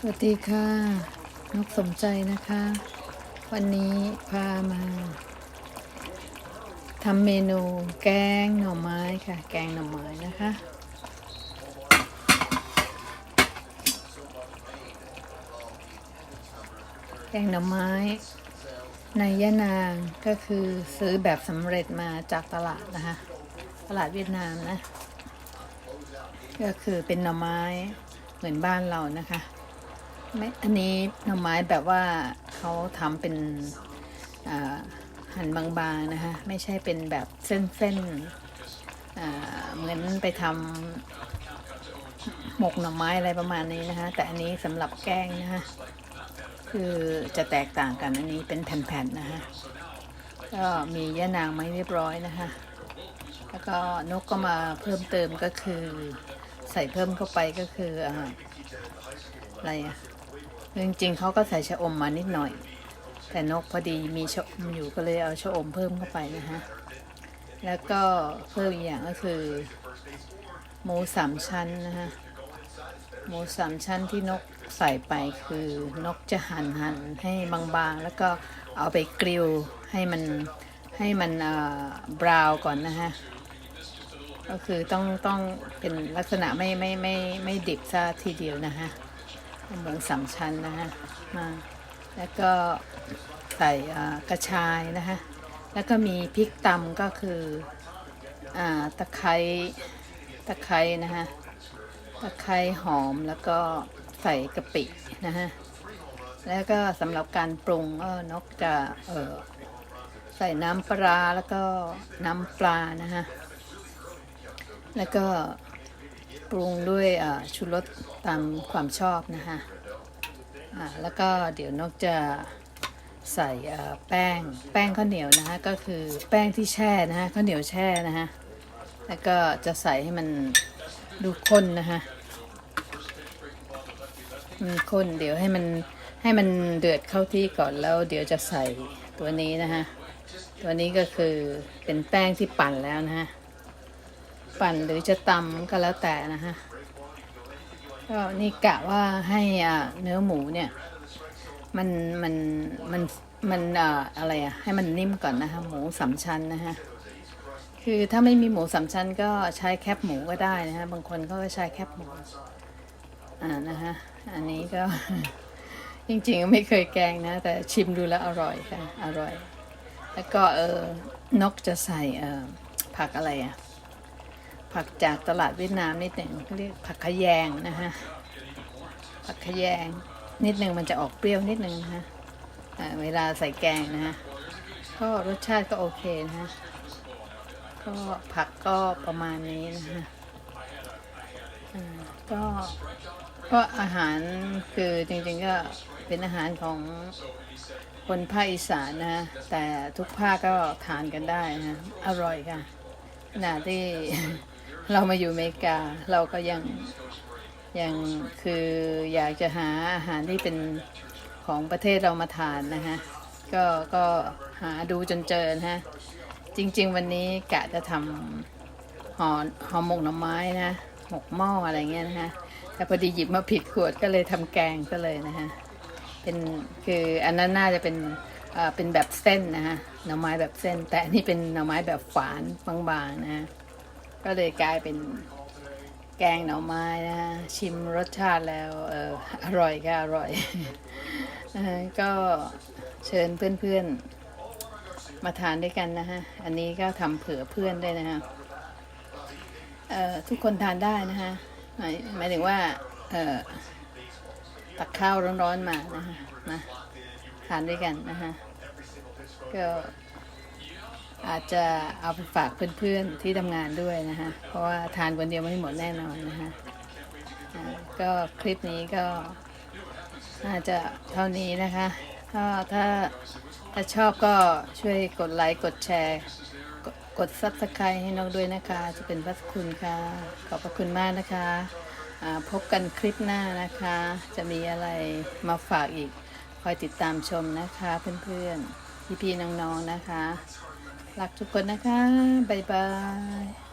สวัสดีค่ะนกสมใจนะคะ วันนี้พามาทำเมนูแกงหน่อไม้ค่ะ แกงหน่อไม้นะคะ แกงหน่อไม้ ในยะนางก็คือซื้อแบบสำเร็จมาจากตลาดนะคะ ตลาดเวียดนามนะ ก็คือเป็นหน่อไม้เหมือนบ้านเรานะคะ ไม่อันนี้หน่อไม้แบบว่าเขาทำเป็นหั่นบางๆนะคะไม่ใช่เป็นแบบเส้นๆเหมือนไปทำหมกหน่อไม้อะไรประมาณนี้นะคะแต่อันนี้สำหรับแกงนะคะคือจะแตกต่างกันอันนี้เป็นแผ่นๆนะคะก็มียะนางไม้เรียบร้อยนะคะแล้วก็นกก็มาเพิ่มเติมก็คือ ใส่เพิ่มเข้าไปก็คืออ่าอะไรอะ จริงๆเขาก็ใส่ชะอมมานิดหน่อย แต่นกพอดีมีชะอมอยู่ก็เลยเอาชะอมเพิ่มเข้าไปนะคะแล้วก็เพิ่มอีกอย่างก็คือหมูสามชั้นนะคะหมูสามชั้นที่นกใส่ไปคือนกจะหั่นหั่นให้บางๆ แล้วก็เอาไปกริลให้มันให้มันบราวก่อนนะคะก็คือต้องต้องเป็นลักษณะไม่ไม่ไม่ไม่ดิบซะทีเดียวนะคะ เมือนสามชั้นนะคะมาแล้วก็ใส่กระชายนะคะแล้วก็มีพริกตำก็คืออตะไคร้ตะไคร้นะคะตะไคร้หอมแล้วก็ใส่กะปินะคะแล้วก็สำหรับการปรุงก็นกจะเออใส่น้ำปลาแล้วก็น้ำปลานะคะแล้วก็ ปรุงด้วยชูรสตามความชอบนะคะอ่าแล้วก็เดี๋ยวนกจะใส่แป้งแป้งข้าวเหนียวนะคะก็คือแป้งที่แช่นะคะข้าวเหนียวแช่นะคะแล้วก็จะใส่ให้มันดูข้นนะคะมันข้นเดี๋ยวให้มันให้มันเดือดเข้าที่ก่อนแล้ว เดี๋ยวจะใส่ตัวนี้นะคะตัวนี้ก็คือเป็นแป้งที่ปั่นแล้วนะคะ ปั่นหรือจะตำก็แล้วแต่นะฮะก็นี่กะว่าให้อ่าเนื้อหมูเนี่ยมันมันมันมันอ่าอะไรอะให้มันนิ่มก่อนนะคะหมูสามชั้นนะฮะคือถ้าไม่มีหมูสามชั้นก็ใช้แคบหมูก็ได้นะฮะบางคนเขาก็ใช้แคบหมูอ่านะฮะอันนี้ก็จริงๆไม่เคยแกงนะ แต่ชิมดูแล้วอร่อยค่ะอร่อย แล้วก็เออนกจะใส่เออผักอะไรอะ ผักจากตลาดเวียดนามนิดหนึ่งเขาเรียกผักขยงนะฮะผักขยงนิดหนึ่งมันจะออกเปรี้ยวนิดหนึ่งนะฮะเวลาใส่แกงนะฮะก็รสชาติก็โอเคนะฮะก็ผักก็ประมาณนี้นะฮะก็ก็อาหารคือจริงๆก็เป็นอาหารของคนภาคอีสานนะฮะแต่ทุกภาคก็ทานกันได้นะฮะอร่อยค่ะขณะที่ เรามาอยู่อเมริกา เราก็ยังยังคืออยากจะหาอาหารที่เป็นของประเทศเรามาทานนะฮะ ก็ก็หาดูจนเจอนะฮะ จริง ๆ วันนี้กะจะทำห่อห่อหมกหน่อไม้นะหมกหม้ออะไรเงี้ยนะฮะ แต่พอดีหยิบมาผิดขวดก็เลยทำแกงก็เลยนะฮะ เป็นคืออันนั้นน่าจะเป็นเอ่อเป็นแบบเส้นนะฮะหน่อไม้แบบเส้น แต่อันนี่เป็นหน่อไม้แบบฝานบางๆนะฮะ ก็เลยกลายเป็นแกงหน่อไม้นะ ชิมรสชาติแล้วเอออร่อยก็อร่อยออก็เชิญเพื่อนๆ มาทานด้วยกันนะฮะ อันนี้ก็ทำเผื่อเพื่อนด้วยนะฮะทุกคนทานได้นะฮะหมายหมายถึงว่าตักข้าวร้อนๆมานะฮะมาทานด้วยกันนะฮะก็ อาจจะเอาไปฝากเพื่อนๆที่ทำงานด้วยนะฮะเพราะว่าทานคนเดียวไม่หมดแน่นอนนะฮะก็คลิปนี้ก็น่าจะเท่านี้นะคะถ้าถ้าถ้าชอบก็ช่วยกดไลค์กดแชร์กดซับสไครต์ให้น้องด้วยนะคะ จะเป็นพระคุณค่ะ ขอบพระคุณมากนะคะพบกันคลิปหน้านะคะ จะมีอะไรมาฝากอีก คอยติดตามชมนะคะเพื่อนๆ พี่ๆน้องๆนะคะ รักทุกคนนะคะ บ๊ายบาย